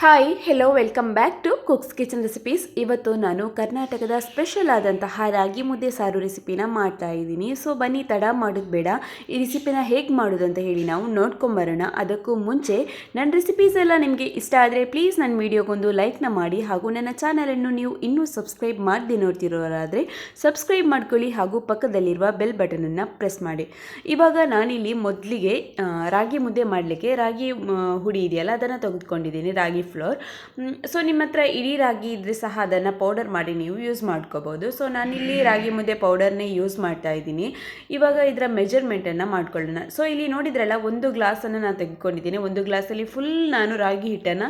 Hi hello welcome back to cooks kitchen recipes ಇವತ್ತು ನಾನು ಕರ್ನಾಟಕದ ಸ್ಪೆಷಲ್ ಆದಂತಹ ರಾಗಿ ಮುದ್ದೆ ಸಾರು ರೆಸಿಪಿನ ಮಾಡ್ತಾ ಇದ್ದೀನಿ. ಸೊ ಬನ್ನಿ, ತಡ ಮಾಡೋದು ಬೇಡ. ಈ ರೆಸಿಪಿನ ಹೇಗೆ ಮಾಡೋದು ಅಂತ ಹೇಳಿ ನಾವು ನೋಡ್ಕೊಂಬರೋಣ ಅದಕ್ಕೂ ಮುಂಚೆ ನನ್ನ ರೆಸಿಪೀಸ್ ಎಲ್ಲ ನಿಮಗೆ ಇಷ್ಟ ಆದರೆ ಪ್ಲೀಸ್ ನನ್ನ ವಿಡಿಯೋಗೊಂದು ಲೈಕ್ನ ಮಾಡಿ ಹಾಗೂ ನನ್ನ ಚಾನಲನ್ನು ನೀವು ಇನ್ನೂ ಸಬ್ಸ್ಕ್ರೈಬ್ ಮಾಡಿದೆ ನೋಡ್ತಿರೋರಾದರೆ ಸಬ್ಸ್ಕ್ರೈಬ್ ಮಾಡ್ಕೊಳ್ಳಿ ಹಾಗೂ ಪಕ್ಕದಲ್ಲಿರುವ ಬೆಲ್ ಬಟನನ್ನು ಪ್ರೆಸ್ ಮಾಡಿ. ಇವಾಗ ನಾನಿಲ್ಲಿ ಮೊದಲಿಗೆ ರಾಗಿ ಮುದ್ದೆ ಮಾಡಲಿಕ್ಕೆ ರಾಗಿ ಹುಡಿ ಇದೆಯಲ್ಲ, ಅದನ್ನು ತೆಗೆದುಕೊಂಡಿದ್ದೀನಿ. ರಾಗಿ ಫ್ಲೋರ್ ಸೊ ನಿಮ್ಮ ಹತ್ರ ಇಡೀ ರಾಗಿ ಇದ್ದರೆ ಸಹ ಅದನ್ನು ಪೌಡರ್ ಮಾಡಿ ನೀವು ಯೂಸ್ ಮಾಡ್ಕೋಬೋದು. ಸೊ ನಾನಿಲ್ಲಿ ರಾಗಿ ಮುದ್ದೆ ಪೌಡರ್ನೇ ಯೂಸ್ ಮಾಡ್ತಾ ಇದ್ದೀನಿ. ಇವಾಗ ಇದರ ಮೆಜರ್ಮೆಂಟನ್ನು ಮಾಡ್ಕೊಳ್ಳೋಣ. ಸೊ ಇಲ್ಲಿ ನೋಡಿದ್ರಲ್ಲ, ಒಂದು ಗ್ಲಾಸನ್ನು ನಾನು ತೆಗೆದುಕೊಂಡಿದ್ದೀನಿ. ಒಂದು ಗ್ಲಾಸಲ್ಲಿ ಫುಲ್ ನಾನು ರಾಗಿ ಹಿಟ್ಟನ್ನು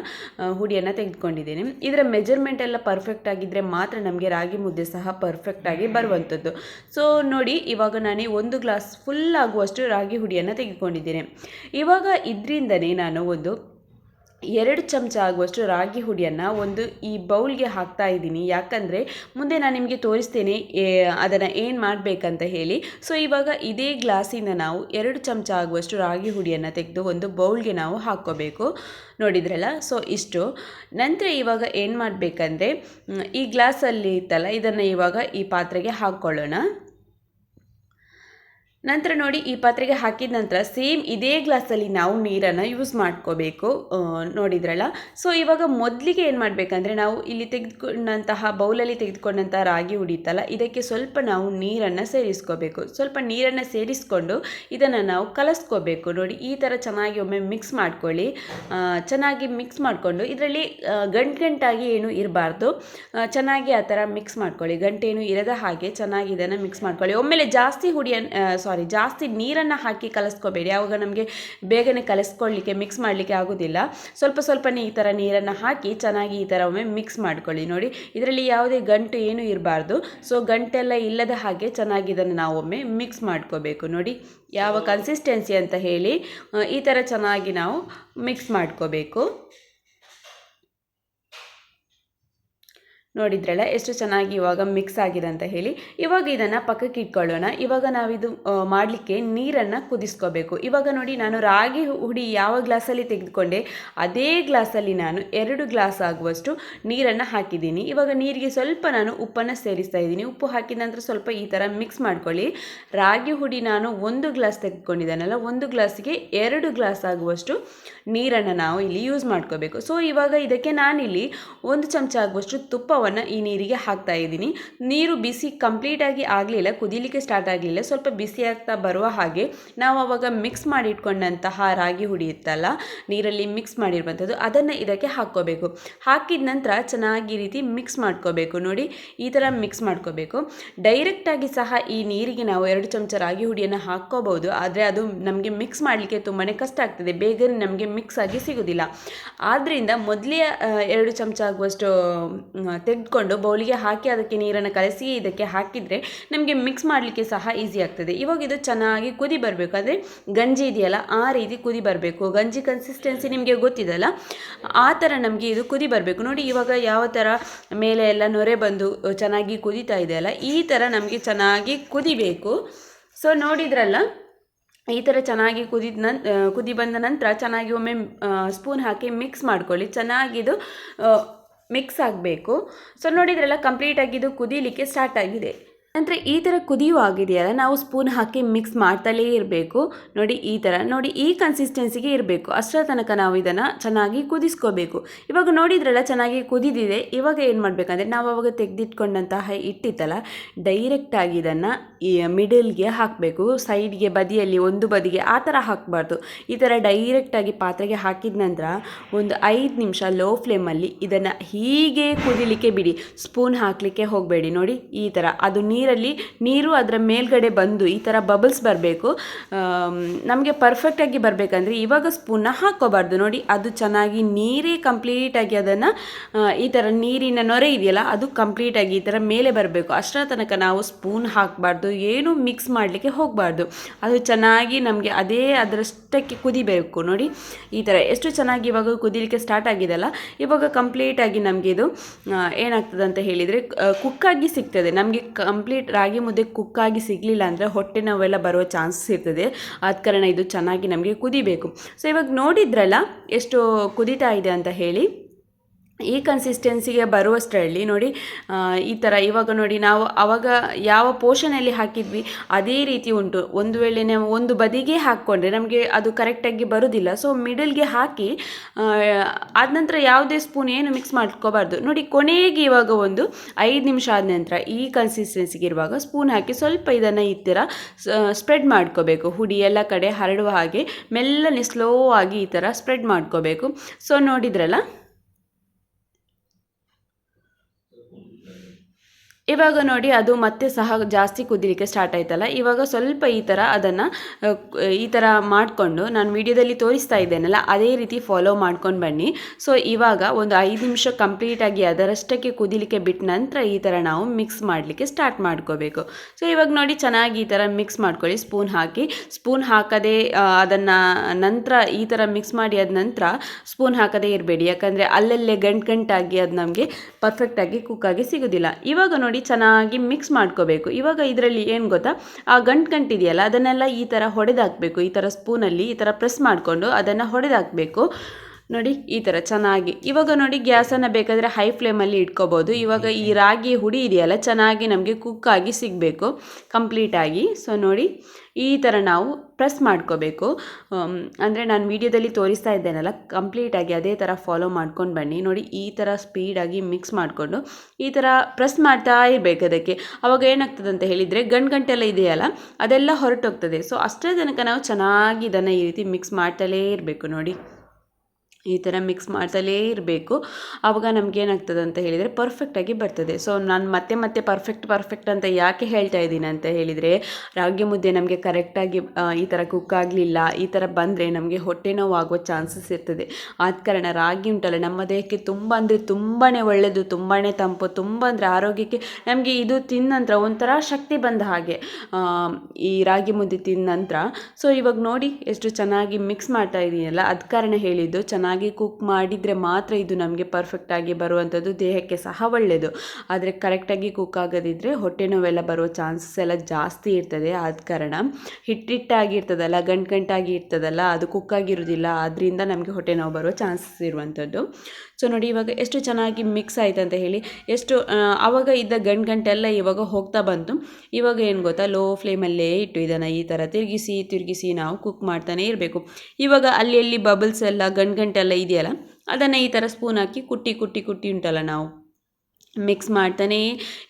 ಹುಡಿಯನ್ನು ತೆಗೆದುಕೊಂಡಿದ್ದೀನಿ. ಇದರ ಮೆಜರ್ಮೆಂಟ್ ಎಲ್ಲ ಪರ್ಫೆಕ್ಟ್ ಆಗಿದ್ದರೆ ಮಾತ್ರ ನಮಗೆ ರಾಗಿ ಮುದ್ದೆ ಸಹ ಪರ್ಫೆಕ್ಟಾಗಿ ಬರುವಂಥದ್ದು. ಸೊ ನೋಡಿ, ಇವಾಗ ನಾನು ಒಂದು ಗ್ಲಾಸ್ ಫುಲ್ ಆಗುವಷ್ಟು ರಾಗಿ ಹುಡಿಯನ್ನು ತೆಗೆದುಕೊಂಡಿದ್ದೇನೆ. ಇವಾಗ ಇದರಿಂದನೇ ನಾನು ಒಂದು ಎರಡು ಚಮಚ ಆಗುವಷ್ಟು ರಾಗಿ ಹುಡಿಯನ್ನು ಒಂದು ಈ ಬೌಲ್ಗೆ ಹಾಕ್ತಾ ಇದ್ದೀನಿ. ಯಾಕಂದರೆ ಮುಂದೆ ನಾನು ನಿಮಗೆ ತೋರಿಸ್ತೇನೆ ಅದನ್ನು ಏನು ಮಾಡಬೇಕಂತ ಹೇಳಿ. ಸೊ ಇವಾಗ ಇದೇ ಗ್ಲಾಸಿಂದ ನಾವು ಎರಡು ಚಮಚ ಆಗುವಷ್ಟು ರಾಗಿ ಹುಡಿಯನ್ನು ತೆಗೆದು ಒಂದು ಬೌಲ್ಗೆ ನಾವು ಹಾಕ್ಕೋಬೇಕು. ನೋಡಿದ್ರಲ್ಲ? ಸೊ ಇಷ್ಟು. ನಂತರ ಇವಾಗ ಏನು ಮಾಡಬೇಕಂದ್ರೆ ಈ ಗ್ಲಾಸಲ್ಲಿ ಇತ್ತಲ್ಲ, ಇದನ್ನು ಇವಾಗ ಈ ಪಾತ್ರೆಗೆ ಹಾಕ್ಕೊಳ್ಳೋಣ. ನಂತರ ನೋಡಿ ಈ ಪಾತ್ರೆಗೆ ಹಾಕಿದ ನಂತರ ಸೇಮ್ ಇದೇ ಗ್ಲಾಸಲ್ಲಿ ನಾವು ನೀರನ್ನು ಯೂಸ್ ಮಾಡ್ಕೋಬೇಕು. ನೋಡಿದ್ರಲ್ಲ? ಸೊ ಇವಾಗ ಮೊದಲಿಗೆ ಏನು ಮಾಡಬೇಕಂದ್ರೆ ನಾವು ಇಲ್ಲಿ ತೆಗೆದುಕೊಂಡಂತಹ, ಬೌಲಲ್ಲಿ ತೆಗೆದುಕೊಂಡಂತಹ ರಾಗಿ ಉಡಿತಲ್ಲ, ಇದಕ್ಕೆ ಸ್ವಲ್ಪ ನಾವು ನೀರನ್ನು ಸೇರಿಸ್ಕೋಬೇಕು. ಸ್ವಲ್ಪ ನೀರನ್ನು ಸೇರಿಸ್ಕೊಂಡು ಇದನ್ನು ನಾವು ಕಲಸ್ಕೋಬೇಕು. ನೋಡಿ, ಈ ಥರ ಚೆನ್ನಾಗಿ ಒಮ್ಮೆ ಮಿಕ್ಸ್ ಮಾಡ್ಕೊಳ್ಳಿ. ಚೆನ್ನಾಗಿ ಮಿಕ್ಸ್ ಮಾಡಿಕೊಂಡು ಇದರಲ್ಲಿ ಗಂಟು ಗಂಟಾಗಿ ಏನು ಇರಬಾರ್ದು. ಚೆನ್ನಾಗಿ ಆ ಥರ ಮಿಕ್ಸ್ ಮಾಡ್ಕೊಳ್ಳಿ. ಗಂಟೇನು ಇರದ ಹಾಗೆ ಚೆನ್ನಾಗಿ ಇದನ್ನು ಮಿಕ್ಸ್ ಮಾಡ್ಕೊಳ್ಳಿ. ಒಮ್ಮೆಲೆ ಜಾಸ್ತಿ ಹುಡಿಯನ್ನು ಸಾರಿ, ಜಾಸ್ತಿ ನೀರನ್ನು ಹಾಕಿ ಕಲಸ್ಕೋಬೇಡಿ. ಆವಾಗ ನಮಗೆ ಬೇಗನೆ ಕಲಸ್ಕೊಳ್ಳಿಕ್ಕೆ ಮಿಕ್ಸ್ ಮಾಡಲಿಕ್ಕೆ ಆಗೋದಿಲ್ಲ. ಸ್ವಲ್ಪ ಸ್ವಲ್ಪನೇ ಈ ಥರ ನೀರನ್ನು ಹಾಕಿ ಚೆನ್ನಾಗಿ ಈ ಥರ ಒಮ್ಮೆ ಮಿಕ್ಸ್ ಮಾಡ್ಕೊಳ್ಳಿ. ನೋಡಿ, ಇದರಲ್ಲಿ ಯಾವುದೇ ಗಂಟು ಏನು ಇರಬಾರ್ದು. ಸೊ ಗಂಟೆಲ್ಲ ಇಲ್ಲದ ಹಾಗೆ ಚೆನ್ನಾಗಿ ಇದನ್ನು ನಾವು ಒಮ್ಮೆ ಮಿಕ್ಸ್ ಮಾಡ್ಕೋಬೇಕು. ನೋಡಿ, ಯಾವ ಕನ್ಸಿಸ್ಟೆನ್ಸಿ ಅಂತ ಹೇಳಿ, ಈ ಥರ ಚೆನ್ನಾಗಿ ನಾವು ಮಿಕ್ಸ್ ಮಾಡ್ಕೋಬೇಕು. ನೋಡಿದ್ರಲ್ಲ, ಎಷ್ಟು ಚೆನ್ನಾಗಿ ಇವಾಗ ಮಿಕ್ಸ್ ಆಗಿದೆ ಅಂತ ಹೇಳಿ. ಇವಾಗ ಇದನ್ನು ಪಕ್ಕಕ್ಕೆ ಇಟ್ಕೊಳ್ಳೋಣ. ಇವಾಗ ನಾವಿದು ಮಾಡಲಿಕ್ಕೆ ನೀರನ್ನು ಕುದಿಸ್ಕೋಬೇಕು. ಇವಾಗ ನೋಡಿ, ನಾನು ರಾಗಿ ಹುಡಿ ಯಾವ ಗ್ಲಾಸಲ್ಲಿ ತೆಗೆದುಕೊಂಡೆ, ಅದೇ ಗ್ಲಾಸಲ್ಲಿ ನಾನು ಎರಡು ಗ್ಲಾಸ್ ಆಗುವಷ್ಟು ನೀರನ್ನು ಹಾಕಿದ್ದೀನಿ. ಇವಾಗ ನೀರಿಗೆ ಸ್ವಲ್ಪ ನಾನು ಉಪ್ಪನ್ನು ಸೇರಿಸ್ತಾ ಇದ್ದೀನಿ. ಉಪ್ಪು ಹಾಕಿದ ನಂತರ ಸ್ವಲ್ಪ ಈ ಥರ ಮಿಕ್ಸ್ ಮಾಡ್ಕೊಳ್ಳಿ. ರಾಗಿ ಹುಡಿ ನಾನು ಒಂದು ಗ್ಲಾಸ್ ತೆಗೆದುಕೊಂಡಿದ್ದಾನಲ್ಲ, ಒಂದು ಗ್ಲಾಸಿಗೆ ಎರಡು ಗ್ಲಾಸ್ ಆಗುವಷ್ಟು ನೀರನ್ನು ನಾವು ಇಲ್ಲಿ ಯೂಸ್ ಮಾಡ್ಕೋಬೇಕು. ಸೊ ಇವಾಗ ಇದಕ್ಕೆ ನಾನಿಲ್ಲಿ ಒಂದು ಚಮಚ ಆಗುವಷ್ಟು ತುಪ್ಪವನ್ನು ಈ ನೀರಿಗೆ ಹಾಕ್ತಾ ಇದ್ದೀನಿ. ನೀರು ಬಿಸಿ ಕಂಪ್ಲೀಟಾಗಿ ಆಗಲಿಲ್ಲ, ಕುದಿಲಿಕ್ಕೆ ಸ್ಟಾರ್ಟ್ ಆಗಲಿಲ್ಲ. ಸ್ವಲ್ಪ ಬಿಸಿ ಆಗ್ತಾ ಬರುವ ಹಾಗೆ ನಾವು ಅವಾಗ ಮಿಕ್ಸ್ ಮಾಡಿ ಇಟ್ಕೊಂಡಂತಹ ರಾಗಿ ಹುಡಿ ಇತ್ತಲ್ಲ ನೀರಲ್ಲಿ ಮಿಕ್ಸ್ ಮಾಡಿರುವಂಥದ್ದು ಅದನ್ನು ಇದಕ್ಕೆ ಹಾಕ್ಕೋಬೇಕು. ಹಾಕಿದ ನಂತರ ಚೆನ್ನಾಗಿ ರೀತಿ ಮಿಕ್ಸ್ ಮಾಡ್ಕೋಬೇಕು. ನೋಡಿ, ಈ ಥರ ಮಿಕ್ಸ್ ಮಾಡ್ಕೋಬೇಕು. ಡೈರೆಕ್ಟಾಗಿ ಸಹ ಈ ನೀರಿಗೆ ನಾವು ಎರಡು ಚಮಚ ರಾಗಿ ಹುಡಿಯನ್ನು ಹಾಕ್ಕೋಬೋದು ಆದರೆ ಅದು ನಮಗೆ ಮಿಕ್ಸ್ ಮಾಡಲಿಕ್ಕೆ ತುಂಬಾ ಕಷ್ಟ ಆಗ್ತದೆ. ಬೇಗನೆ ನಮಗೆ ಮಿಕ್ಸ್ ಆಗಿ ಸಿಗೋದಿಲ್ಲ. ಆದ್ದರಿಂದ ಮೊದಲೇ ಎರಡು ಚಮಚ ಆಗುವಷ್ಟು ತೆಗೆದುಕೊಂಡು ಬೌಲಿಗೆ ಹಾಕಿ ಅದಕ್ಕೆ ನೀರನ್ನು ಕಲಸಿ ಇದಕ್ಕೆ ಹಾಕಿದರೆ ನಮಗೆ ಮಿಕ್ಸ್ ಮಾಡಲಿಕ್ಕೆ ಸಹ ಈಸಿ ಆಗ್ತದೆ. ಇವಾಗ ಇದು ಚೆನ್ನಾಗಿ ಕುದಿ ಬರಬೇಕು. ಅಂದರೆ ಗಂಜಿ ಇದೆಯಲ್ಲ, ಆ ರೀತಿ ಕುದಿ ಬರಬೇಕು. ಗಂಜಿ ಕನ್ಸಿಸ್ಟೆನ್ಸಿ ನಿಮಗೆ ಗೊತ್ತಿದೆಯಲ್ಲ ಆ ಥರ ನಮಗೆ ಇದು ಕುದಿ ಬರಬೇಕು. ನೋಡಿ, ಇವಾಗ ಯಾವ ಥರ ಮೇಲೆ ಎಲ್ಲ ನೊರೆ ಬಂದು ಚೆನ್ನಾಗಿ ಕುದೀತಾ ಇದೆಯಲ್ಲ, ಈ ಥರ ನಮಗೆ ಚೆನ್ನಾಗಿ ಕುದಿಬೇಕು. ಸೊ ನೋಡಿದ್ರಲ್ಲ, ಈ ಥರ ಚೆನ್ನಾಗಿ ಕುದಿದ ನನ್, ಕುದಿ ಬಂದ ನಂತರ ಚೆನ್ನಾಗಿ ಒಮ್ಮೆ ಸ್ಪೂನ್ ಹಾಕಿ ಮಿಕ್ಸ್ ಮಾಡ್ಕೊಳ್ಳಿ. ಚೆನ್ನಾಗಿದು ಮಿಕ್ಸ್ ಆಗಬೇಕು. ಸೊ ನೋಡಿದ್ರಲ್ಲ ಕಂಪ್ಲೀಟಾಗಿ ಇದು ಕುದೀಲಿಕ್ಕೆ ಸ್ಟಾರ್ಟ್ ಆಗಿದೆ. ನಂತರ ಈ ಥರ ಕುದಿಯುವಾಗಿದೆಯಲ್ಲ ನಾವು ಸ್ಪೂನ್ ಹಾಕಿ ಮಿಕ್ಸ್ ಮಾಡ್ತಲೇ ಇರಬೇಕು. ನೋಡಿ ಈ ಥರ ನೋಡಿ ಈ ಕನ್ಸಿಸ್ಟೆನ್ಸಿಗೆ ಇರಬೇಕು. ಅಷ್ಟರ ತನಕ ನಾವು ಇದನ್ನು ಚೆನ್ನಾಗಿ ಕುದಿಸ್ಕೋಬೇಕು. ಇವಾಗ ನೋಡಿದ್ರಲ್ಲ ಚೆನ್ನಾಗಿ ಕುದಿದಿದೆ. ಇವಾಗ ಏನು ಮಾಡಬೇಕಂದ್ರೆ, ನಾವು ಅವಾಗ ತೆಗೆದಿಟ್ಕೊಂಡಂತಹ ಹಿಟ್ಟಿತ್ತಲ್ಲ ಡೈರೆಕ್ಟಾಗಿ ಇದನ್ನು ಈ ಮಿಡಲ್ಗೆ ಹಾಕಬೇಕು. ಸೈಡ್ಗೆ ಬದಿಯಲ್ಲಿ ಒಂದು ಬದಿಗೆ ಆ ಥರ ಹಾಕಬಾರ್ದು. ಈ ಥರ ಡೈರೆಕ್ಟಾಗಿ ಪಾತ್ರೆಗೆ ಹಾಕಿದ ನಂತರ ಒಂದು ಐದು ನಿಮಿಷ ಲೋ ಫ್ಲೇಮಲ್ಲಿ ಇದನ್ನು ಹೀಗೆ ಕುದಿಲಿಕ್ಕೆ ಬಿಡಿ. ಸ್ಪೂನ್ ಹಾಕಲಿಕ್ಕೆ ಹೋಗಬೇಡಿ. ನೋಡಿ ಈ ಥರ ಅದು ನೀರಲ್ಲಿ ನೀರು ಅದರ ಮೇಲ್ಗಡೆ ಬಂದು ಈ ಥರ ಬಬಲ್ಸ್ ಬರಬೇಕು. ನಮಗೆ ಪರ್ಫೆಕ್ಟಾಗಿ ಬರಬೇಕಂದ್ರೆ ಇವಾಗ ಸ್ಪೂನ್ನ ಹಾಕ್ಕೋಬಾರ್ದು. ನೋಡಿ, ಅದು ಚೆನ್ನಾಗಿ ನೀರೇ ಕಂಪ್ಲೀಟಾಗಿ ಅದನ್ನು ಈ ಥರ ನೀರಿನ ನೊರೆ ಇದೆಯಲ್ಲ, ಅದು ಕಂಪ್ಲೀಟಾಗಿ ಈ ಥರ ಮೇಲೆ ಬರಬೇಕು. ಅಷ್ಟರ ತನಕ ನಾವು ಸ್ಪೂನ್ ಹಾಕಬಾರ್ದು. ಏನು ಮಿಕ್ಸ್ ಮಾಡಲಿಕ್ಕೆ ಹೋಗಬಾರ್ದು. ಅದು ಚೆನ್ನಾಗಿ ನಮಗೆ ಅದೇ ಅದರಷ್ಟಕ್ಕೆ ಕುದಿಬೇಕು. ನೋಡಿ, ಈ ಥರ ಎಷ್ಟು ಚೆನ್ನಾಗಿ ಇವಾಗ ಕುದಿಲಿಕ್ಕೆ ಸ್ಟಾರ್ಟ್ ಆಗಿದೆಲ್ಲ, ಇವಾಗ ಕಂಪ್ಲೀಟಾಗಿ ನಮಗೆ ಇದು ಏನಾಗ್ತದೆ ಅಂತ ಹೇಳಿದರೆ ಕುಕ್ಕಾಗಿ ಸಿಗ್ತದೆ. ನಮಗೆ ಕಂಪ್ಲೀಟ್ ರಾಗಿ ಮುದ್ದೆ ಕುಕ್ಕಾಗಿ ಸಿಗಲಿಲ್ಲ ಅಂದರೆ ಹೊಟ್ಟೆ ನೋವೆಲ್ಲ ಬರುವ ಚಾನ್ಸಸ್ ಇರ್ತದೆ. ಆದ ಕಾರಣ ಇದು ಚೆನ್ನಾಗಿ ನಮಗೆ ಕುದಿಬೇಕು. ಸೊ ಇವಾಗ ನೋಡಿದ್ರಲ್ಲ, ಎಷ್ಟು ಕುದೀತಾ ಇದೆ ಅಂತ ಹೇಳಿ. ಈ ಕನ್ಸಿಸ್ಟೆನ್ಸಿಗೆ ಬರುವಷ್ಟರಲ್ಲಿ ನೋಡಿ ಈ ಥರ ಇವಾಗ ನೋಡಿ ನಾವು ಅವಾಗ ಯಾವ ಪೋಷನಲ್ಲಿ ಹಾಕಿದ್ವಿ, ಅದೇ ರೀತಿ ಉಂಟು. ಒಂದು ವೇಳೆ ನಾವು ಒಂದು ಬದಿಗೆ ಹಾಕ್ಕೊಂಡ್ರೆ ನಮಗೆ ಅದು ಕರೆಕ್ಟಾಗಿ ಬರೋದಿಲ್ಲ. ಸೊ ಮಿಡಲ್ಗೆ ಹಾಕಿ ಆದ ನಂತರ ಯಾವುದೇ ಸ್ಪೂನ್ ಏನು ಮಿಕ್ಸ್ ಮಾಡ್ಕೋಬಾರ್ದು. ನೋಡಿ, ಕೊನೆಗೆ ಇವಾಗ ಒಂದು ಐದು ನಿಮಿಷ ಆದ ನಂತರ ಈ ಕನ್ಸಿಸ್ಟೆನ್ಸಿಗೆ ಇರುವಾಗ ಸ್ಪೂನ್ ಹಾಕಿ ಸ್ವಲ್ಪ ಇದನ್ನು ಈ ಥರ ಸ್ಪ್ರೆಡ್ ಮಾಡ್ಕೋಬೇಕು. ಹುಡಿ ಎಲ್ಲ ಕಡೆ ಹರಡುವ ಹಾಗೆ, ಮೆಲ್ಲನೆ ಸ್ಲೋ ಆಗಿ ಈ ಥರ ಸ್ಪ್ರೆಡ್ ಮಾಡ್ಕೋಬೇಕು. ಸೊ ನೋಡಿದ್ರಲ್ಲ? ಇವಾಗ ನೋಡಿ ಅದು ಮತ್ತೆ ಸಹ ಜಾಸ್ತಿ ಕುದಿಲಿಕ್ಕೆ ಸ್ಟಾರ್ಟ್ ಆಯ್ತಲ್ಲ. ಇವಾಗ ಸ್ವಲ್ಪ ಈ ಥರ ಅದನ್ನು ಈ ಥರ ಮಾಡಿಕೊಂಡು ನಾನು ವಿಡಿಯೋದಲ್ಲಿ ತೋರಿಸ್ತಾ ಇದ್ದೇನಲ್ಲ, ಅದೇ ರೀತಿ ಫಾಲೋ ಮಾಡ್ಕೊಂಡು ಬನ್ನಿ. ಸೊ ಇವಾಗ ಒಂದು ಐದು ನಿಮಿಷ ಕಂಪ್ಲೀಟಾಗಿ ಅದರಷ್ಟಕ್ಕೆ ಕುದಿಲಿಕ್ಕೆ ಬಿಟ್ಟ ನಂತರ ಈ ಥರ ನಾವು ಮಿಕ್ಸ್ ಮಾಡಲಿಕ್ಕೆ ಸ್ಟಾರ್ಟ್ ಮಾಡ್ಕೋಬೇಕು. ಸೊ ಇವಾಗ ನೋಡಿ ಚೆನ್ನಾಗಿ ಈ ಥರ ಮಿಕ್ಸ್ ಮಾಡ್ಕೊಳ್ಳಿ ಸ್ಪೂನ್ ಹಾಕಿ. ಸ್ಪೂನ್ ಹಾಕದೆ ಅದನ್ನು ನಂತರ ಈ ಥರ ಮಿಕ್ಸ್ ಮಾಡಿ ಆದ ನಂತರ ಸ್ಪೂನ್ ಹಾಕದೇ ಇರಬೇಡಿ. ಯಾಕಂದರೆ ಅಲ್ಲಲ್ಲೇ ಗಂಟು ಗಂಟಾಗಿ ಅದು ನಮಗೆ ಪರ್ಫೆಕ್ಟಾಗಿ ಕುಕ್ಕಾಗಿ ಸಿಗೋದಿಲ್ಲ. ಇವಾಗ ನೋಡಿ ಚೆನ್ನಾಗಿ ಮಿಕ್ಸ್ ಮಾಡ್ಕೋಬೇಕು. ಇವಾಗ ಇದರಲ್ಲಿ ಏನು ಗೊತ್ತಾ? ಆ ಗಂಟು ಗಂಟು ಇದೆಯಲ್ಲ ಅದನ್ನೆಲ್ಲ ಈ ಥರ ಹೊಡೆದಾಕಬೇಕು. ಈ ಥರ ಸ್ಪೂನಲ್ಲಿ ಈ ಥರ ಪ್ರೆಸ್ ಮಾಡಿಕೊಂಡು ಅದನ್ನು ಹೊಡೆದಾಕಬೇಕು. ನೋಡಿ ಈ ಥರ ಚೆನ್ನಾಗಿ. ಇವಾಗ ನೋಡಿ ಗ್ಯಾಸನ್ನು ಬೇಕಾದರೆ ಹೈ ಫ್ಲೇಮಲ್ಲಿ ಇಟ್ಕೋಬೋದು. ಇವಾಗ ಈ ರಾಗಿ ಹುಡಿ ಇದೆಯಲ್ಲ ಚೆನ್ನಾಗಿ ನಮಗೆ ಕುಕ್ಕಾಗಿ ಸಿಗಬೇಕು ಕಂಪ್ಲೀಟಾಗಿ ಸೊ ನೋಡಿ ಈ ಥರ ನಾವು ಪ್ರೆಸ್ ಮಾಡ್ಕೋಬೇಕು. ಅಂದರೆ ನಾನು ವೀಡಿಯೋದಲ್ಲಿ ತೋರಿಸ್ತಾ ಇದ್ದೇನಲ್ಲ ಕಂಪ್ಲೀಟಾಗಿ ಅದೇ ಥರ ಫಾಲೋ ಮಾಡ್ಕೊಂಡು ಬನ್ನಿ. ನೋಡಿ ಈ ಥರ ಸ್ಪೀಡಾಗಿ ಮಿಕ್ಸ್ ಮಾಡಿಕೊಂಡು ಈ ಥರ ಪ್ರೆಸ್ ಮಾಡ್ತಾ ಇರಬೇಕು ಅದಕ್ಕೆ. ಅವಾಗ ಏನಾಗ್ತದೆ ಅಂತ ಹೇಳಿದರೆ ಗಂಡು ಗಂಟೆಲ್ಲ ಇದೆಯಲ್ಲ ಅದೆಲ್ಲ ಹೊರಟೋಗ್ತದೆ. ಸೊ ಅಷ್ಟೇ ತನಕ ನಾವು ಚೆನ್ನಾಗಿ ಇದನ್ನು ಈ ರೀತಿ ಮಿಕ್ಸ್ ಮಾಡ್ತಲೇ ಇರಬೇಕು ನೋಡಿ. ಈ ಥರ ಮಿಕ್ಸ್ ಮಾಡ್ತಲೇ ಇರಬೇಕು. ಆವಾಗ ನಮಗೇನಾಗ್ತದೆ ಅಂತ ಹೇಳಿದರೆ ಪರ್ಫೆಕ್ಟಾಗಿ ಬರ್ತದೆ. ಸೊ ನಾನು ಮತ್ತೆ ಮತ್ತೆ ಪರ್ಫೆಕ್ಟ್ ಪರ್ಫೆಕ್ಟ್ ಅಂತ ಯಾಕೆ ಹೇಳ್ತಾ ಇದ್ದೀನಿ ಅಂತ ಹೇಳಿದರೆ, ರಾಗಿ ಮುದ್ದೆ ನಮಗೆ ಕರೆಕ್ಟಾಗಿ ಈ ಥರ ಕುಕ್ ಆಗಲಿಲ್ಲ, ಈ ಥರ ಬಂದರೆ ನಮಗೆ ಹೊಟ್ಟೆ ನೋವು ಆಗುವ ಚಾನ್ಸಸ್ ಇರ್ತದೆ. ಆದ ಕಾರಣ ರಾಗಿ ಉಂಟಲ್ಲ, ನಮ್ಮ ದೇಹಕ್ಕೆ ತುಂಬ ಅಂದರೆ ತುಂಬಾ ಒಳ್ಳೆಯದು ತುಂಬಾ ತಂಪು, ತುಂಬ ಅಂದರೆ ಆರೋಗ್ಯಕ್ಕೆ ನಮಗೆ ಇದು ತಿಂದ ನಂತರ ಒಂಥರ ಶಕ್ತಿ ಬಂದ ಹಾಗೆ ಈ ರಾಗಿ ಮುದ್ದೆ ತಿಂದ ನಂತರ. ಸೊ ಇವಾಗ ನೋಡಿ ಎಷ್ಟು ಚೆನ್ನಾಗಿ ಮಿಕ್ಸ್ ಮಾಡ್ತಾ ಇದ್ದೀನಲ್ಲ ಅದ ಕಾರಣ ಹೇಳಿದ್ದು, ಚೆನ್ನಾಗಿ ಕುಕ್ ಮಾಡಿದರೆ ಮಾತ್ರ ಇದು ನಮಗೆ ಪರ್ಫೆಕ್ಟಾಗಿ ಬರುವಂಥದ್ದು, ದೇಹಕ್ಕೆ ಸಹ ಒಳ್ಳೆಯದು ಆದರೆ ಕರೆಕ್ಟಾಗಿ ಕುಕ್ ಆಗದಿದ್ದರೆ ಹೊಟ್ಟೆ ನೋವೆಲ್ಲ ಬರುವ ಚಾನ್ಸಸ್ ಎಲ್ಲ ಜಾಸ್ತಿ ಇರ್ತದೆ. ಆದ ಕಾರಣ ಹಿಟ್ಟಿಟ್ಟಾಗಿರ್ತದಲ್ಲ ಗಂಟು ಗಂಟಾಗಿ ಇರ್ತದಲ್ಲ, ಅದು ಕುಕ್ ಆಗಿರೋದಿಲ್ಲ ಅದರಿಂದ ನಮಗೆ ಹೊಟ್ಟೆ ನೋವು ಬರುವ ಚಾನ್ಸಸ್ ಇರುವಂಥದ್ದು. ಸೊ ನೋಡಿ, ಇವಾಗ ಎಷ್ಟು ಚೆನ್ನಾಗಿ ಮಿಕ್ಸ್ ಆಯ್ತು ಅಂತ ಹೇಳಿ, ಎಷ್ಟು ಆವಾಗ ಇದ್ದ ಗಂಟು ಗಂಟೆಲ್ಲ ಇವಾಗ ಹೋಗ್ತಾ ಬಂತು. ಇವಾಗ ಏನು ಗೊತ್ತಾ ಲೋ ಫ್ಲೇಮಲ್ಲೇ ಇಟ್ಟು ಇದನ್ನು ಈ ಥರ ತಿರುಗಿಸಿ ತಿರುಗಿಸಿ ನಾವು ಕುಕ್ ಮಾಡ್ತಾನೆ ಇರಬೇಕು. ಇವಾಗ ಅಲ್ಲಿ ಅಲ್ಲಿ ಬಬಲ್ಸ್ ಎಲ್ಲ ಗಂಟು ಗಂಟೆಲ್ಲ ಇದೆಯಲ್ಲ, ಅದನ್ನು ಈ ಥರ ಸ್ಪೂನ್ ಹಾಕಿ ಕುಟ್ಟಿ ಕುಟ್ಟಿ ಕುಟ್ಟಿ ಉಂಟಲ್ಲ ನಾವು. ಮಿಕ್ಸ್ ಮಾಡ್ತಾನೇ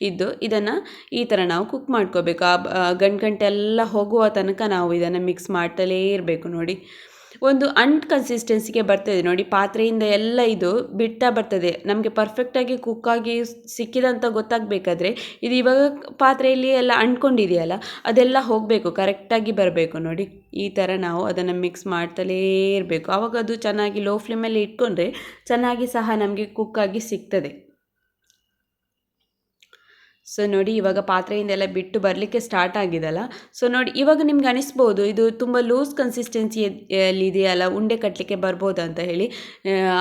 ಇದ್ದು ಇದನ್ನು ಈ ಥರ ನಾವು ಕುಕ್ ಮಾಡ್ಕೋಬೇಕು. ಆ ಗಂಟು ಗಂಟೆಲ್ಲ ಹೋಗುವ ತನಕ ನಾವು ಇದನ್ನು ಮಿಕ್ಸ್ ಮಾಡ್ತಲೇ ಇರಬೇಕು ನೋಡಿ. ಒಂದು ಅಂಟ್ ಕನ್ಸಿಸ್ಟೆನ್ಸಿಗೆ ಬರ್ತದೆ ನೋಡಿ, ಪಾತ್ರೆಯಿಂದ ಎಲ್ಲ ಇದು ಬಿಡ್ತಾ ಬರ್ತದೆ. ನಮಗೆ ಪರ್ಫೆಕ್ಟಾಗಿ ಕುಕ್ಕಾಗಿ ಸಿಕ್ಕಿದಂತ ಗೊತ್ತಾಗಬೇಕಾದ್ರೆ, ಇದು ಇವಾಗ ಪಾತ್ರೆಯಲ್ಲಿ ಎಲ್ಲ ಅಂಟ್ಕೊಂಡಿದೆಯಲ್ಲ, ಅದೆಲ್ಲ ಹೋಗಬೇಕು ಕರೆಕ್ಟಾಗಿ ಬರಬೇಕು. ನೋಡಿ, ಈ ಥರ ನಾವು ಅದನ್ನು ಮಿಕ್ಸ್ ಮಾಡ್ತಲೇ ಇರಬೇಕು. ಆವಾಗ ಅದು ಚೆನ್ನಾಗಿ ಲೋ ಫ್ಲೇಮಲ್ಲಿ ಇಟ್ಕೊಂಡ್ರೆ, ಚೆನ್ನಾಗಿ ಸಹ ನಮಗೆ ಕುಕ್ಕಾಗಿ ಸಿಗ್ತದೆ. ಸೊ ನೋಡಿ, ಇವಾಗ ಪಾತ್ರೆಯಿಂದೆಲ್ಲ ಬಿಟ್ಟು ಬರಲಿಕ್ಕೆ ಸ್ಟಾರ್ಟ್ ಆಗಿದಲ್ಲ. ಸೊ ನೋಡಿ, ಇವಾಗ ನಿಮ್ಗೆ ಅನಿಸ್ಬೋದು, ಇದು ತುಂಬ ಲೂಸ್ ಕನ್ಸಿಸ್ಟೆನ್ಸಿ ಇದೆಯಲ್ಲ, ಉಂಡೆ ಕಟ್ಟಲಿಕ್ಕೆ ಬರ್ಬೋದು ಅಂತ ಹೇಳಿ.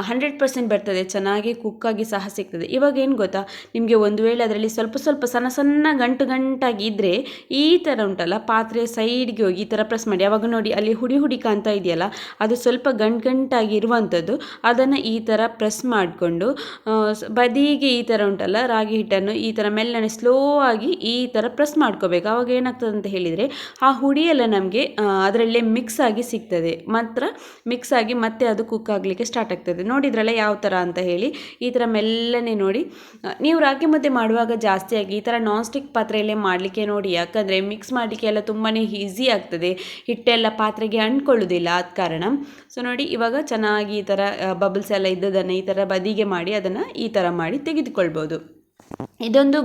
ಹಂಡ್ರೆಡ್ ಪರ್ಸೆಂಟ್ ಬರ್ತದೆ, ಚೆನ್ನಾಗಿ ಕುಕ್ಕಾಗಿ ಸಹ ಸಿಗ್ತದೆ. ಇವಾಗ ಏನು ಗೊತ್ತಾ, ನಿಮಗೆ ಒಂದು ವೇಳೆ ಅದರಲ್ಲಿ ಸ್ವಲ್ಪ ಸ್ವಲ್ಪ ಸಣ್ಣ ಸಣ್ಣ ಗಂಟು ಗಂಟಾಗಿ ಇದ್ದರೆ ಈ ಥರ ಉಂಟಲ್ಲ, ಪಾತ್ರೆ ಸೈಡ್ಗೆ ಹೋಗಿ ಈ ಥರ ಪ್ರೆಸ್ ಮಾಡಿ. ಅವಾಗ ನೋಡಿ, ಅಲ್ಲಿ ಹುಡಿ ಹುಡಿ ಕಾಣ್ತಾ ಇದೆಯಲ್ಲ, ಅದು ಸ್ವಲ್ಪ ಗಂಟು ಗಂಟಾಗಿ ಇರುವಂಥದ್ದು ಅದನ್ನು ಈ ಥರ ಪ್ರೆಸ್ ಮಾಡಿಕೊಂಡು ಬದಿಗೆ ಈ ಥರ ಉಂಟಲ್ಲ, ರಾಗಿ ಹಿಟ್ಟನ್ನು ಈ ಥರ ಮೆಲ್ಲನೆ ಸ್ಲೋ ಆಗಿ ಈ ಥರ ಪ್ರೆಸ್ ಮಾಡ್ಕೋಬೇಕು. ಆವಾಗ ಏನಾಗ್ತದೆ ಅಂತ ಹೇಳಿದರೆ, ಆ ಹುಡಿ ಎಲ್ಲ ನಮಗೆ ಅದರಲ್ಲೇ ಮಿಕ್ಸ್ ಆಗಿ ಸಿಗ್ತದೆ. ಮಾತ್ರ ಮಿಕ್ಸ್ ಆಗಿ ಮತ್ತೆ ಅದು ಕುಕ್ ಆಗಲಿಕ್ಕೆ ಸ್ಟಾರ್ಟ್ ಆಗ್ತದೆ. ನೋಡಿದ್ರಲ್ಲ ಯಾವ ಥರ ಅಂತ ಹೇಳಿ, ಈ ಥರ ಮೆಲ್ಲನೆ ನೋಡಿ. ನೀವು ರಾಗಿ ಮುದ್ದೆ ಮಾಡುವಾಗ ಜಾಸ್ತಿಯಾಗಿ ಈ ಥರ ನಾನ್ ಸ್ಟಿಕ್ ಪಾತ್ರೆಯಲ್ಲೇ ಮಾಡಲಿಕ್ಕೆ ನೋಡಿ. ಯಾಕಂದರೆ ಮಿಕ್ಸ್ ಮಾಡಲಿಕ್ಕೆ ಎಲ್ಲ ತುಂಬಾ ಈಸಿ ಆಗ್ತದೆ. ಹಿಟ್ಟೆಲ್ಲ ಪಾತ್ರೆಗೆ ಅಂಟ್ಕೊಳ್ಳೋದಿಲ್ಲ ಆದ ಕಾರಣ. ಸೊ ನೋಡಿ ಇವಾಗ ಚೆನ್ನಾಗಿ ಈ ಥರ ಬಬಲ್ಸ್ ಎಲ್ಲ ಇದ್ದದನ್ನು ಈ ಥರ ಬದಿಗೆ ಮಾಡಿ ಅದನ್ನು ಈ ಥರ ಮಾಡಿ ತೆಗೆದುಕೊಳ್ಬೋದು. ಇದೊಂದು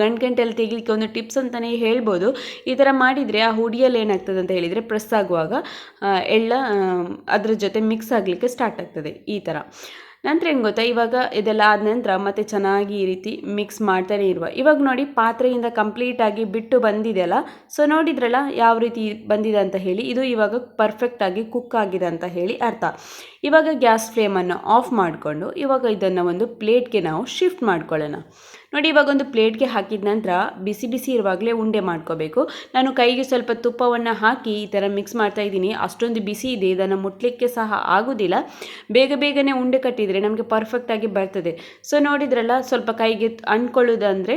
ಗಂಟು ಗಂಟೆಯಲ್ಲಿ ತೆಗಿಲಿಕ್ಕೆ ಒಂದು ಟಿಪ್ಸ್ ಅಂತಲೇ ಹೇಳ್ಬೋದು. ಈ ಥರ ಮಾಡಿದರೆ ಆ ಹುಡಿಯಲ್ಲಿ ಏನಾಗ್ತದೆ ಅಂತ ಹೇಳಿದರೆ ಪ್ರೆಸ್ ಆಗುವಾಗ ಎಳ್ಳ ಅದ್ರ ಜೊತೆ ಮಿಕ್ಸ್ ಆಗಲಿಕ್ಕೆ ಸ್ಟಾರ್ಟ್ ಆಗ್ತದೆ ಈ ಥರ ನಂತರ ಏನು ಗೊತ್ತಾ? ಇವಾಗ ಇದೆಲ್ಲ ಆದ ನಂತರ ಮತ್ತೆ ಚೆನ್ನಾಗಿ ಈ ರೀತಿ ಮಿಕ್ಸ್ ಮಾಡ್ತಾನೆ ಇರುವ. ಇವಾಗ ನೋಡಿ ಪಾತ್ರೆಯಿಂದ ಕಂಪ್ಲೀಟಾಗಿ ಬಿಟ್ಟು ಬಂದಿದೆಯಲ್ಲ ಸೊ ನೋಡಿದ್ರಲ್ಲ ಯಾವ ರೀತಿ ಬಂದಿದೆ ಅಂತ ಹೇಳಿ? ಇದು ಇವಾಗ ಪರ್ಫೆಕ್ಟಾಗಿ ಕುಕ್ ಆಗಿದೆ ಅಂತ ಹೇಳಿ ಅರ್ಥ. ಇವಾಗ ಗ್ಯಾಸ್ ಫ್ಲೇಮನ್ನು ಆಫ್ ಮಾಡಿಕೊಂಡು ಇವಾಗ ಇದನ್ನು ಒಂದು ಪ್ಲೇಟ್ಗೆ ನಾವು ಶಿಫ್ಟ್ ಮಾಡ್ಕೊಳ್ಳೋಣ. ನೋಡಿ, ಇವಾಗ ಒಂದು ಪ್ಲೇಟ್ಗೆ ಹಾಕಿದ ನಂತರ ಬಿಸಿ ಬಿಸಿ ಇರುವಾಗಲೇ ಉಂಡೆ ಮಾಡ್ಕೋಬೇಕು. ನಾನು ಕೈಗೆ ಸ್ವಲ್ಪ ತುಪ್ಪವನ್ನು ಹಾಕಿ ಈ ಥರ ಮಿಕ್ಸ್ ಮಾಡ್ತಾ ಇದ್ದೀನಿ. ಅಷ್ಟೊಂದು ಬಿಸಿ ಇದೆ, ಇದನ್ನು ಮುಟ್ಲಿಕ್ಕೆ ಸಹ ಆಗೋದಿಲ್ಲ. ಬೇಗ ಬೇಗನೆ ಉಂಡೆ ಕಟ್ಟಿದರೆ ನಮಗೆ ಪರ್ಫೆಕ್ಟಾಗಿ ಬರ್ತದೆ. ಸೊ ನೋಡಿದ್ರಲ್ಲ, ಸ್ವಲ್ಪ ಕೈಗೆ ಅಂಟ್ಕೊಳ್ಳೋದಂದರೆ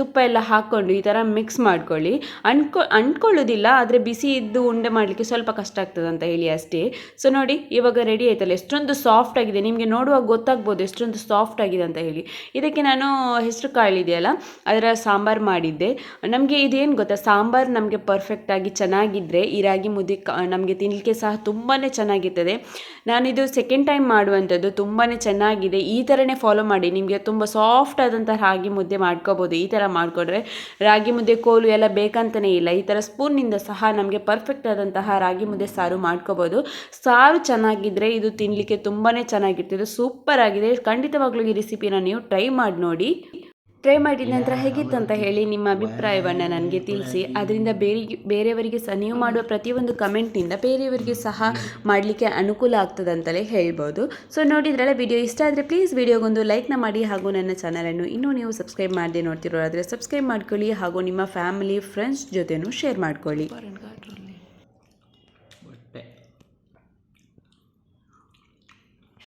ತುಪ್ಪ ಎಲ್ಲ ಹಾಕ್ಕೊಂಡು ಈ ಥರ ಮಿಕ್ಸ್ ಮಾಡ್ಕೊಳ್ಳಿ. ಅಂಟ್ಕೊ, ಅಂಟ್ಕೊಳ್ಳೋದಿಲ್ಲ, ಆದರೆ ಬಿಸಿ ಇದ್ದು ಉಂಡೆ ಮಾಡಲಿಕ್ಕೆ ಸ್ವಲ್ಪ ಕಷ್ಟ ಆಗ್ತದೆ ಅಂತ ಹೇಳಿ ಅಷ್ಟೇ. ಸೊ ನೋಡಿ, ಇವಾಗ ರೆಡಿ ಆಯ್ತಲ್ಲ. ಎಷ್ಟೊಂದು ಸಾಫ್ಟ್ ಆಗಿದೆ. ನಿಮಗೆ ನೋಡುವಾಗ ಗೊತ್ತಾಗ್ಬೋದು ಎಷ್ಟೊಂದು ಸಾಫ್ಟ್ ಆಗಿದೆ ಅಂತ ಹೇಳಿ. ಇದಕ್ಕೆ ನಾನು ಹೆಸರು ಕಾಳಿದೆಯಲ್ಲ ಅದರ ಸಾಂಬಾರು ಮಾಡಿದ್ದೆ. ನಮಗೆ ಇದೇನು ಗೊತ್ತಾ, ಸಾಂಬಾರು ನಮಗೆ ಪರ್ಫೆಕ್ಟಾಗಿ ಚೆನ್ನಾಗಿದ್ದರೆ ಈ ರಾಗಿ ಮುದ್ದೆ ನಮಗೆ ತಿನ್ನಲಿಕ್ಕೆ ಸಹ ತುಂಬಾ ಚೆನ್ನಾಗಿರ್ತದೆ. ನಾನಿದು ಸೆಕೆಂಡ್ ಟೈಮ್ ಮಾಡುವಂಥದ್ದು ತುಂಬಾ ಚೆನ್ನಾಗಿದೆ. ಈ ಥರನೇ ಫಾಲೋ ಮಾಡಿ, ನಿಮಗೆ ತುಂಬ ಸಾಫ್ಟ್ ಆದಂಥ ರಾಗಿ ಮುದ್ದೆ ಮಾಡ್ಕೋಬೋದು. ಈ ಥರ ಮಾಡಿಕೊಂಡ್ರೆ ರಾಗಿ ಮುದ್ದೆ ಕೋಲು ಎಲ್ಲ ಬೇಕಂತಲೇ ಇಲ್ಲ. ಈ ಥರ ಸ್ಪೂನಿಂದ ಸಹ ನಮಗೆ ಪರ್ಫೆಕ್ಟ್ ಆದಂತಹ ರಾಗಿ ಮುದ್ದೆ ಸಾರು ಮಾಡ್ಕೋಬೋದು. ಸಾರು ಚೆನ್ನಾಗಿದ್ದರೆ ಇದು ತಿನ್ನಲಿಕ್ಕೆ ತುಂಬಾ ಚೆನ್ನಾಗಿರ್ತದೆ. ಸೂಪರ್ ಆಗಿದೆ. ಖಂಡಿತವಾಗ್ಲೂ ಈ ರೆಸಿಪಿನ ನೀವು ಟ್ರೈ ಮಾಡಿ ನೋಡಿ. ಟ್ರೈ ಮಾಡಿದ ನಂತರ ಹೇಗಿತ್ತು ಅಂತ ಹೇಳಿ ನಿಮ್ಮ ಅಭಿಪ್ರಾಯವನ್ನು ನನಗೆ ತಿಳಿಸಿ. ಅದರಿಂದ ಬೇರೆ ಬೇರೆಯವರಿಗೆ ಸಹ ನೀವು ಮಾಡುವ ಪ್ರತಿಯೊಂದು ಕಮೆಂಟ್ನಿಂದ ಬೇರೆಯವರಿಗೆ ಸಹ ಮಾಡಲಿಕ್ಕೆ ಅನುಕೂಲ ಆಗ್ತದೆ ಅಂತಲೇ ಹೇಳ್ಬೋದು. ಸೊ ನೋಡಿದ್ರಲ್ಲ ವಿಡಿಯೋ ಇಷ್ಟ ಆದರೆ ಪ್ಲೀಸ್ ವಿಡಿಯೋಗೊಂದು ಲೈಕ್ನ ಮಾಡಿ ಹಾಗೂ ನನ್ನ ಚಾನಲನ್ನು ಇನ್ನೂ ನೀವು ಸಬ್ಸ್ಕ್ರೈಬ್ ಮಾಡದೆ ನೋಡ್ತಿರೋದಾದರೆ ಸಬ್ಸ್ಕ್ರೈಬ್ ಮಾಡ್ಕೊಳ್ಳಿ ಹಾಗೂ ನಿಮ್ಮ ಫ್ಯಾಮಿಲಿ ಫ್ರೆಂಡ್ಸ್ ಜೊತೆನೂ ಶೇರ್ ಮಾಡ್ಕೊಳ್ಳಿ.